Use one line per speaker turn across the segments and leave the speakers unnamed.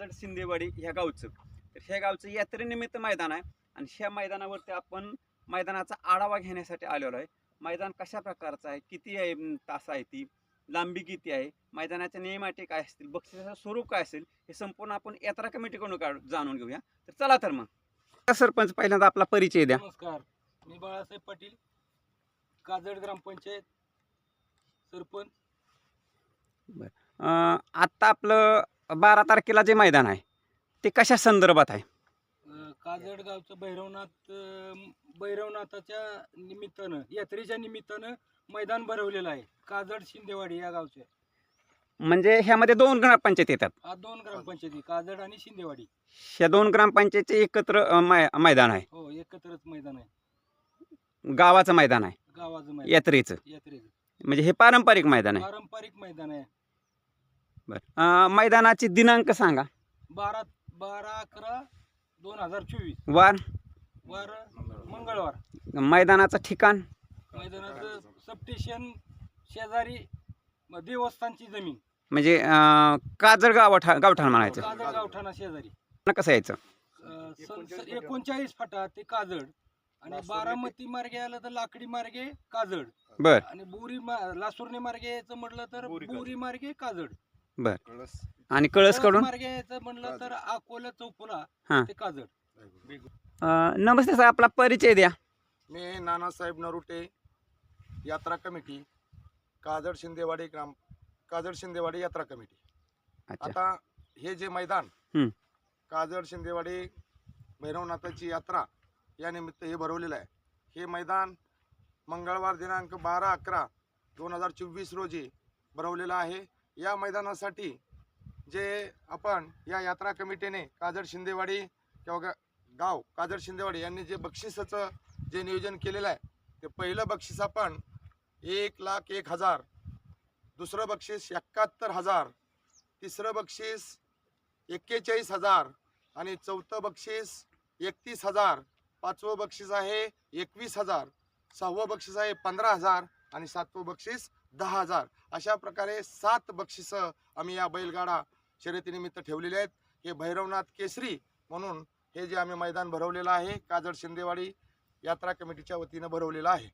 काजड शिंदेवाडी ह्या गावचं. तर ह्या गावचं यात्रेनिमित्त मैदान आहे आणि ह्या मैदानावरती आपण मैदानाचा आढावा घेण्यासाठी आलेलो आहे. मैदान कशा प्रकारचं आहे? किती आहे तास आहे ती? लांबी किती आहे? मैदानाच्या नियम अटी काय असतील? बक्षिसाचं स्वरूप काय असेल? हे संपूर्ण आपण यात्रा कमिटीकडून काढ- जाणून घेऊया. तर चला तर मग. सरपंच पहिल्यांदा आपला परिचय द्या.
नमस्कार. मी बाळासाहेब पाटील काजड ग्रामपंचायत सरपंच.
अं, आत्ता आपलं बारा तारखेला जे मैदान आहे ते कशा संदर्भात आहे?
अं, काजड गावचं भैरवनाथ अं, भैरवनाथाच्या निमित्तानं यात्रेच्या निमित्तानं मैदान भरवलेलं आहे. काजड शिंदेवाडी या गावचे.
म्हणजे ह्यामध्ये दोन ग्रामपंचायत येतात.
हा दोन ग्रामपंचायती काजड आणि शिंदेवाडी.
ह्या दोन ग्रामपंचायतचे एकत्र अं, मै मैदान आहे.
हो एकत्रच मैदान आहे.
गावाचं मैदान आहे.
गावाचं मैदान.
यात्रेचं.
यात्रेचं.
म्हणजे हे पारंपरिक मैदान आहे.
पारंपरिक मैदान आहे.
अं, मैदानाची दिनांक सांगा.
बारा बारा अकरा दोन हजार चोवीस.
वार.
वार मंगळवार.
मैदानाचं ठिकाण.
मैदानाचं सबस्टेशन शेजारी म- देवस्थानची जमीन.
म्हणजे अं, काजळ गावठा गावठाण म्हणायचं.
काजळ गावठाणा शेजारी.
कसं यायचं?
अं, सन- स- एकोणचाळीस फाटा ते काजळ. आणि बारामती मार्गे आलं तर लाकडी मार्गे काजळ.
बर.
आणि बोरी मा- लासुर्णी मार्गे यायचं म्हटलं तर बोरी मार्गे काजळ.
बर. आणि कळसकडून?
मार्गे यायचं म्हटलं तर अकोला चौफुला
हा.
ते काजळ
अं, नमस्ते सर आपला परिचय द्या.
मी नानासाहेब नरुटे यात्रा कमिटी काजड शिंदेवाडी ग्राम काजड शिंदेवाडी यात्रा कमिटी.
अच्छा.
आता हे जे मैदान
हम्म.
काजड शिंदेवाडी भैरवनाथाची यात्रा या निमित्त हे भरवलेलं आहे. हे मैदान मंगळवार दिनांक बारा अकरा दोन हजार चोवीस रोजी भरवलेलं आहे. या मैदानासाठी जे आपण या यात्रा कमिटीने काजळ शिंदेवाडी किंवा गा- गाव काजळ शिंदेवाडी यांनी जे बक्षिसाचं जे नियोजन केलेलं आहे ते पहिलं बक्षीस आपण एक लाख एक हजार दुसरं बक्षीस एकाहत्तर हजार तिसरं बक्षीस एक्केचाळीस हजार आणि चौथं बक्षीस एकतीस हजार पाचवं बक्षीस आहे एकवीस हजार सहावं बक्षीस आहे पंधरा हजार आणि सातवं बक्षीस दहा हजार. अशा प्रकारे सात बक्षिसं आम्ही या बैलगाडा शर्यतीनिमित्त ठेवलेले आहेत. हे भैरवनाथ केसरी म्हणून हे जे आम्ही मैदान भरवलेलं आहे काजड शिंदेवाडी यात्रा कमिटीच्या वतीनं भरवलेलं आहे.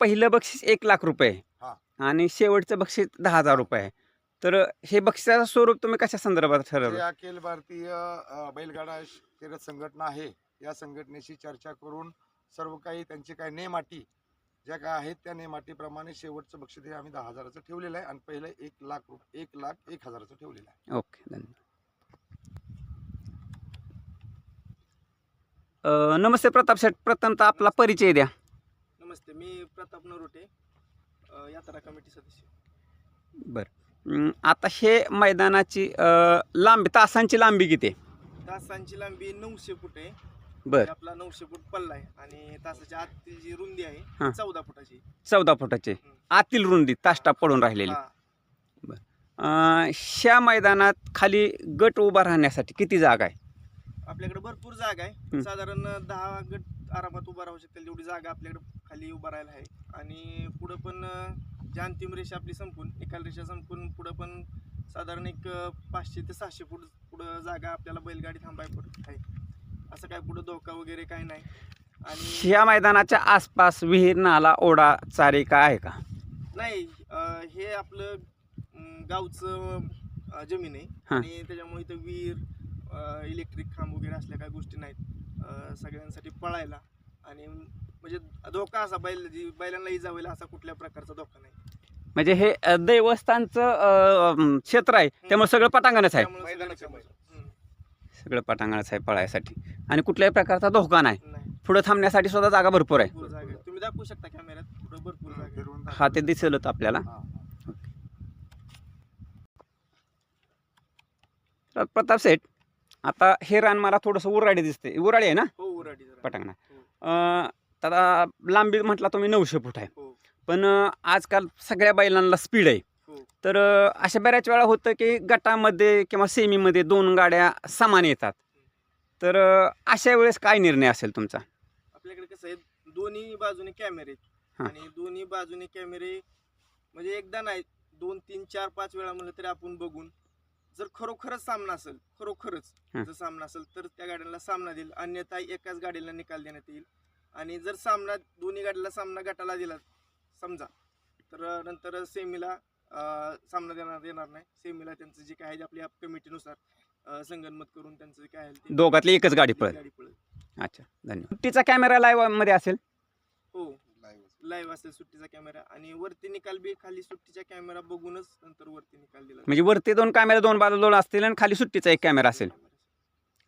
पहिलं बक्षीस एक लाख रुपये
हा.
आणि शेवटचं बक्षीस दहा हजार रुपये तर हे बक्षिसाचं स्वरूप तुम्ही कशा संदर्भात ठरवलं?
अखिल भारतीय बैलगाडा शर्यत संघटना आहे. या संघटनेशी चर्चा करून सर्व काही त्यांचे काही नेम अटी ज्या काय आहेत त्या नेम अटीप्रमाणे शेवटचं बक्षीस हे आम्ही दहा हजाराचं ठेवलेलं आहे आणि पहिलं एक लाख रुप एक लाख एक हजाराचं ठेवलेलं आहे.
ओके धन्यवाद. अं, नमस्ते प्रताप शेठ प्रथमतः आपला परिचय द्या.
नमस्ते मी प्रताप नरोटे अ, यात्रा कमिटी सदस्य.
बरं. आता हे मैदानाची अं, लांबी तासांची लांबी किती आहे?
तासांची लांबी नऊशे फूट आहे.
बर.
म्हणजे आपला नऊशे फूट पल्ला आहे आणि तासाच्या आतली जी रुंदी
हा.
आहे चौदा फुटाची.
चौदा फुटाचे. आतील रुंदी ताष्टा पडून राहिलेली.
हा.
अं, ह्या मैदानात खाली गट उभा राहण्यासाठी किती जागा आहे?
आपल्याकडे भरपूर जागा. आहे. साधारण दहा गट आरामात उभा राहू शकतील तेवढी जागा आपल्याकडे खाली उभा राहायला आहे. आणि पुढं पण अ, जी अंतिम रेषा आपली संपून निकाल रेषा संपून पुढं पण साधारण एक अ, पाचशे ते सहाशे फूट पुढं जागा आपल्याला बैलगाडी थांबाय पडत आहे असं काय पुढं धोका वगैरे काही नाही. आणि
ह्या मैदानाच्या आसपास विहीर नाला ओढा चारी काय आहे का?
नाही अ, हे आपलं गावचं अ, जमीन आहे.
हा.
आणि त्याच्यामुळे इथं विहीर इलेक्ट्रिक खांब वगैरे असल्या काही गोष्टी नाहीत. अ, सगळ्यांसाठी पळायला. आणि म्हणजे धोका असा बैल जी बैलांना इजा होईल असा कुठल्या प्रकारचा धोका नाही.
म्हणजे हे अं, देवस्थानचं अं, क्षेत्र आहे. त्यामुळे सगळं पटांगणच आहे.
त्यामुळे
मैदानाच्या
सगळं पटांगणच आहे पळायसाठी. आणि कुठल्याही प्रकारचा धोका नाही. पुढे थांबण्यासाठी सुद्धा जागा भरपूर आहे.
भरपूर जागा आहे. तुम्ही दाखवू शकता कॅमेऱ्यात? पुढं भरपूर जागा
हा ते दिसेलच आपल्याला.
हा.
तर प्रताप सेठ आता हे रान मला थोडंसं उराडी दिसते उराडी आहे ना?
हो उराडी
पटांगणा
हो.
अं, आता लांबी म्हटला तुम्ही नऊशे फूट आहे.
हो.
पण आजकाल सगळ्या बैलांना स्पीड आहे. तर अशा बऱ्याच वेळा होतं की गटामध्ये किंवा सेमीमध्ये दोन गाड्या समान येतात. तर अशा वेळेस काय निर्णय असेल तुमचा?
आपल्याकडे कसं आहे दोन्ही बाजूने कॅमेरे
हा.
आणि दोन्ही बाजूने कॅमेरे म्हणजे एकदा नाही दोन तीन चार पाच वेळा म्हणलं तरी आपण बघून जर खरोखरच सामना असेल खरोखरच
हं.
जर सामना असेल तर त्या गाड्यांना सामना देईल. अन्यथा एकाच गाडीला निकाल देण्यात येईल. आणि जर सामना दोन्ही गाडीला सामना गटाला दिला समजा तर नंतर सेमीला सामना देणार देणार नाही. सेमीला त्यांचं जे काय आहे आपल्या कमिटीनुसार संगनमत करून त्यांचं जे काय आहे ते
दोघातली एकच गाडी पळेल.
गाडी पळेल.
अच्छा धन्यवाद. सुट्टीचा कॅमेरा लाईव्हमध्ये असेल?
हो. लाईव्ह असेल सुट्टीचा कॅमेरा आणि वरती निकाल बी खाली सुट्टीचा कॅमेरा बघूनच नंतर वरती निकाल दिला
म्हणजे वरती दोन कॅमेरा दोन बाजू दोन असतील आणि खाली सुट्टीचा एक कॅमेरा असेल.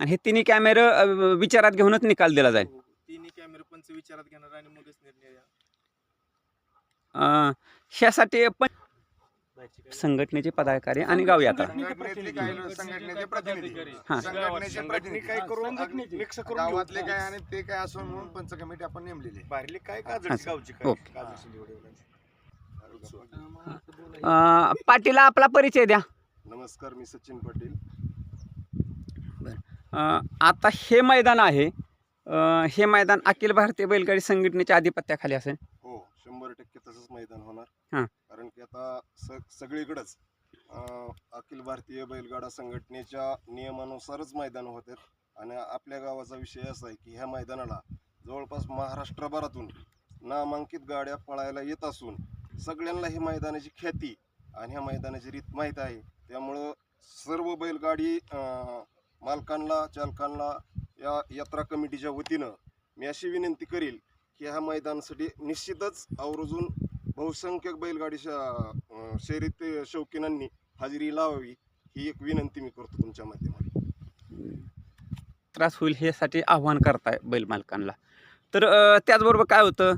आणि हे तिन्ही कॅमेरे अ, विचारात घेऊनच निकाल दिला जाईल.
हो, हो. तिन्ही कॅमेरे पंच विचारात घेणार आणि मगच निर्णय द्या.
अ, ह्यासाठी पण संघटनेचे पदाधिकारी आणि गाव यात्रा
संघटनेतले काही लोक- संघटनेचे प्रतिनिधी
हा.
संघटनेचे प्रतिनिधी
काय करून
संघटनेचे.
मिक्स करून
गावातले
घेऊ.
काय आणि ते काय असो म्हणून पंच कमिटी आपण नेमलेली आहे.
बाहेरली काय
हा,
काजळची
सर.
गावची काय
ओके.
काजळची निवडवली.
अ, पाटीला आपला परिचय द्या
नमस्कार मी सचिन पाटील
अ, आता हे मैदान आहे अ, हे मैदान अखिल भारतीय बैलगाडी संघटनेच्या आधिपत्याखाली असेल
हो शंभर टक्के तसंच मैदान होणार.
हां.
कारण की आता स सगळीकडंच अं, अखिल भारतीय बैलगाडा संघटनेच्या नियमानुसारच मैदान होतात आणि आपल्या गावाचा विषय असा आहे की ह्या मैदानाला जवळपास महाराष्ट्रभरातून नामांकित गाड्या पळायला येत असून सगळ्यांना ही मैदानाची ख्याती आणि ह्या मैदानाची रीत माहीत आहे. त्यामुळं सर्व बैलगाडी अं, मालकांना चालकांना या यात्रा कमिटीच्या वतीनं मी अशी विनंती करील की ह्या मैदानासाठी निश्चितच आवर्जून बहुसंख्यक बैलगाडी शा- शर्यत शौकीनांनी हजेरी लावावी ही एक विनंती मी करतो तुमच्या माध्यमातून.
त्रास होईल ह्यासाठी आव्हान करताय बैल मालकांना. तर त्याचबरोबर काय होतं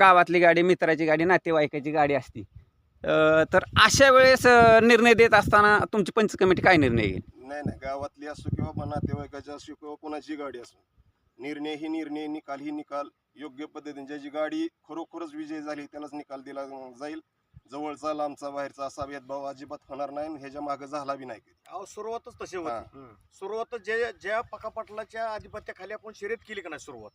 गावातली गाडी मित्राची गाडी नातेवाईकाची गाडी असती. तर अशा वेळेस निर्णय देत असताना तुमची पंच कमिटी काय निर्णय घेईल?
नाही नाही गावातली असो किंवा नातेवाईकाची असो किंवा कोणाची गाडी असो निर्णय ही निर्णय निकाल ही निकाल. योग्य पद्धतीने ज्याची गाडी खरोखरच विजय झाली त्यालाच निकाल दिला जाईल. जवळचा लांबचा बाहेरचा असा भेदभाव अजिबात होणार नाही आणि ह्याच्या मागे झाला बी नाही कधी.
अहो सुरुवातच तशी
हां.
होती सुरुवात जे ज्या पकापाटलाच्या आधिपत्याखाली आपण शर्यत केली का नाही सुरुवात?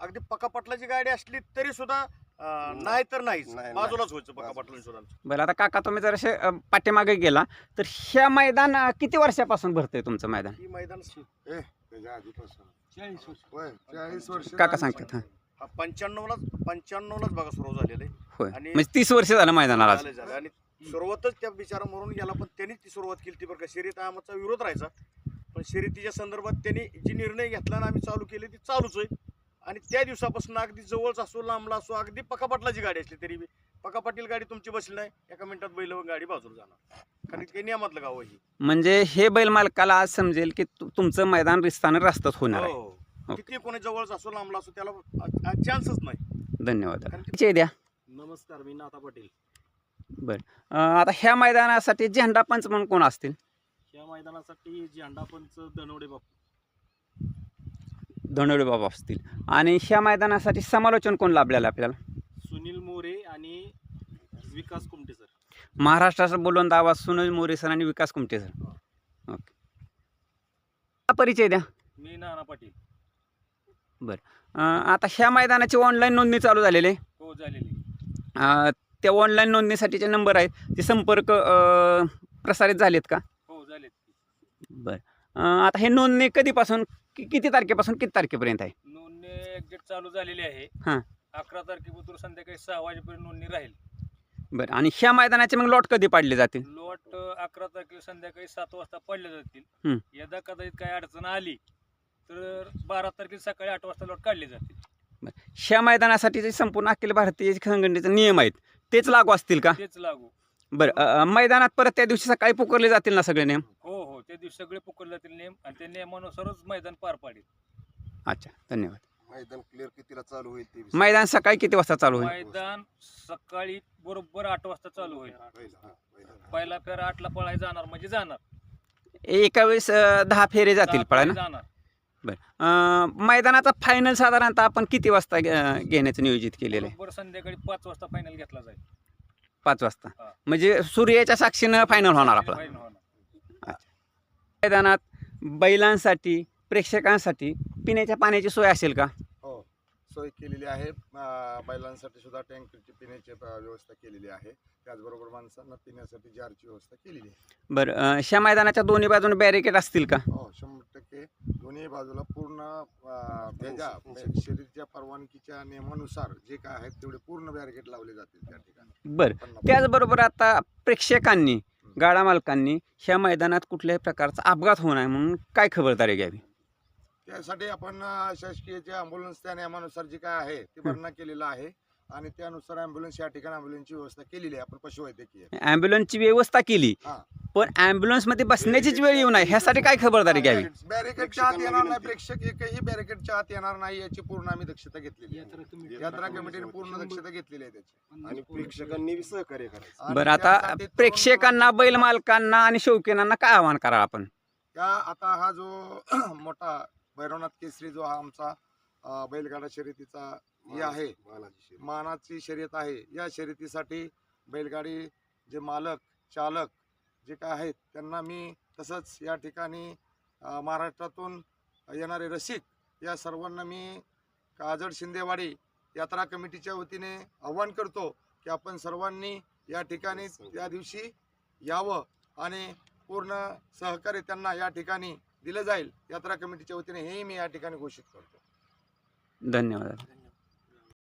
अगदी पकापाटलाची गाडी असली तरी सुद्धा नाही. तर नाहीच.
नाही, नाही.
बाजूला व्हायचं पकापाटला सुद्धा
बरं आता काका तुम्ही जरासे अ, पाठीमागे गेला तर ह्या मैदान अ, किती वर्षापासून भरतंय तुमचं मैदान?
ही मैदान
त्याच्या आधीपासून.
चाळीस वर्ष.
होय चाळीस वर्ष
काका सांगतात हां.
हा पंच्याण्णवलाच पंच्याण्णवलाच बघा सुरू झालेलं आहे.
होय.
आणि-
म्हणजे तीस वर्ष झालं मैदानाला आज.
झालं झालं. आणि सुरुवातच त्या बिचारा मरून गेला पण त्यांनी ती सुरुवात केली ती बरं का. शर्यत आमचा विरोध राहायचा. पण शर्यतीच्या संदर्भात त्यांनी जी निर्णय घेतला ना आम्ही चालू केले ती चालूच आहे. आणि त्या दिवसापासून अगदी जवळच असो लांबला असो अगदी पकापाटलाची गाडी असली तरी बी. पकापाटील गाडी तुमची बसली नाही एका मिनिटात बैल गाडी बाजूला जाणार. कारण ते नियमातलं गाव आहे ही.
म्हणजे हे बैल मालकाला आज समजेल की तु- तुमचं मैदान रिस्तानं रास्तच होणार आहे.
हो. किती कोणी जवळच असो लांबला असो त्याला चान्सच नाही.
धन्यवाद. परिचय द्या.
नमस्कार मी नाथा पाटील.
अ, आता ह्या मैदानासाठी झेंडा पंच म्हणून कोण असतील?
या मैदानासाठी झेंडा पंच दनवडे बापू.
धनवडे बाबा असतील. आणि ह्या मैदानासाठी समालोचन कोण लाभलेलं आहे आपल्याला?
सुनील मोरे आणि विकास कुमटे सर.
महाराष्ट्राचा बोलवून दावा सुनील मोरे सर आणि विकास कुमटे सर. ओके. हा परिचय द्या.
मी नाना पाटील.
अ, आता ह्या मैदानाची ऑनलाईन नोंदणी चालू झालेली? आहे
हो झालेली.
अ, त्या ऑनलाईन नोंदणीसाठीचे नंबर आहेत. ते संपर्क अ, प्रसारित झालेत का?
हो झालेत
बरं. अ, आता हे नोंदणी कधीपासून कि- किती तारखेपासून किती तारखेपर्यंत आहे?
नोंदणी चालू झालेली आहे.
हां.
अकरा तारखेपासून संध्याकाळी सहा वाजेपर्यंत नोंदणी राहील.
बरं. आणि ह्या मैदानाचे मग लॉट कधी पाडले जातील?
लोट अकरा तारखेला संध्याकाळी सात वाजता पडले जातील.
हं.
यदा कदाचित काही अडचण आली तर बारा तारखेला सकाळी आठ वाजता लोट काढले जातील
ह्या मैदानासाठी जे संपूर्ण अखिल भारतीय संघटनेचे नियम आहेत तेच लागू असतील का?
तेच लागू.
बरं अ, अ, मैदानात परत त्या दिवशी सकाळी पुकारले जातील ना सगळे नियम?
हो हो त्या दिवशी सगळे पुकारले जातील नियम आणि त्या नियमानुसारच मैदान पार पाडेल.
अच्छा धन्यवाद.
मैदान क्लिअर कितीला चालू होईल ते बी
मैदान सकाळी किती वाजता चालू होईल?
मैदान सकाळी बरोबर आठ वाजता चालू होईल.
पहिलं, हां, पहिलं.
पहिला फेर आठला पळाय जाणार म्हणजे जाणार.
एका वेळेस अ, दहा फेरे जातील
दहा
पळा
फेरे
ना
जाणार.
बरं. मैदानाचा फायनल साधारणतः आपण किती वाजता घे- घेण्याचं नियोजित केलेलं आहे?
बरोबर संध्याकाळी पाच वाजता फायनल घेतला जाईल.
पाच वाजता.
हा.
म्हणजे सूर्याच्या साक्षीनं फायनल होणार आपला.
Final होणार.
मैदानात बैलांसाठी प्रेक्षकांसाठी पिण्याच्या पाण्याची सोय असेल का?
सोय केलेली आहे. बैलांसाठी सुद्धा टँकरची पिण्याची व्यवस्था केलेली आहे. त्याचबरोबर माणसांना पिण्यासाठी जारची व्यवस्था केलेली आहे.
बरं अं, ह्या मैदानाच्या दोन्ही बाजूने बॅरिकेड असतील का?
हो शंभर टक्के. दोन्ही बाजूला पूर्ण अं, त्याच्या शरीरच्या परवानगीच्या नियमानुसार जे काय आहेत तेवढे पूर्ण बॅरिकेड लावले जातील त्या ठिकाणी.
बरं त्याचबरोबर आता प्रेक्षकांनी गाडा मालकांनी ह्या मैदानात कुठल्याही प्रकारचा अपघात होऊ नये म्हणून काय खबरदारी घ्यावी?
त्यासाठी आपण अं, शासकीयचे अँब्युलन्स त्या नियमानुसार जे काय आहे ते भरणा केलेला आहे. आणि त्यानुसार अँब्युलन्स या ठिकाणी अँब्युलन्सची व्यवस्था केलेली आहे. आपण पशुवैद्यकीय.
ॲम्ब्युलन्सची व्यवस्था केली.
हा.
पण ॲम्ब्युलन्समध्ये बसण्याचीच वेळ येऊ नये. ह्यासाठी काय खबरदारी घ्यावी?
बॅरिकेडच्या आत येणार नाही. प्रेक्षक एकही बॅरिकेडच्या आत येणार नाही याची पूर्ण आम्ही दक्षता घेतलेली आहे.
यात्रा कमिटी
यात्रा कमिटीने पूर्ण दक्षता घेतलेली आहे त्याची.
आणि प्रेक्षकांनी सहकार्य करायचं.
आणि
बरं आता
त्यासाठी
प्रेक्षकांना बैल मालकांना आणि शौकीनांना काय आवाहन करा आपण?
त्या आता हा जो मोठा भैरवनाथ केसरी जो हा आमचा बैलगाडा शर्यतीचा हे आहे
मानाची
शर्यत. आहे. या शर्यतीसाठी बैलगाडी जे मालक चालक जे काय आहेत त्यांना मी तसंच या ठिकाणी महाराष्ट्रातून येणारे रसिक या सर्वांना मी काजड शिंदेवाडी यात्रा कमिटीच्या वतीने आव्हान करतो की आपण सर्वांनी या ठिकाणी त्या दिवशी यावं आणि पूर्ण सहकार्य त्यांना या ठिकाणी दिलं जाईल. यात्रा कमिटीच्या वतीने हेही मी या ठिकाणी घोषित करतो.
धन्यवाद.